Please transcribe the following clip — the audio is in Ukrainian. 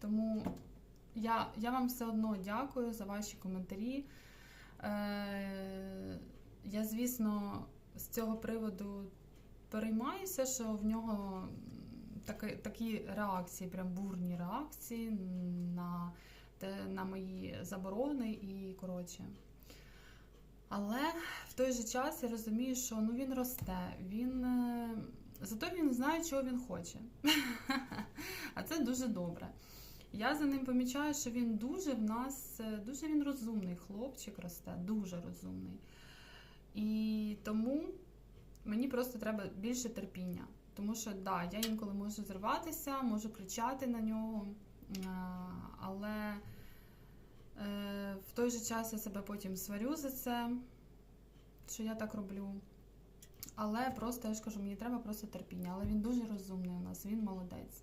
Тому я, я вам все одно дякую за ваші коментарі. Е, я, звісно, з цього приводу переймаюся, що в нього такі, такі реакції, прям бурні реакції на, на мої заборони і коротше. Але в той же час я розумію, що ну, він росте, він. е, Зато він знає, чого він хоче. А це дуже добре. Я за ним помічаю, що він дуже в нас, е, дуже він розумний хлопчик росте, дуже розумний. І тому мені просто треба більше терпіння. Тому що да, я інколи можу зриватися, можу кричати на нього, але е, в той же час я себе потім сварю за це, що я так роблю. Але просто я ж кажу, мені треба просто терпіння. Але він дуже розумний у нас, він молодець.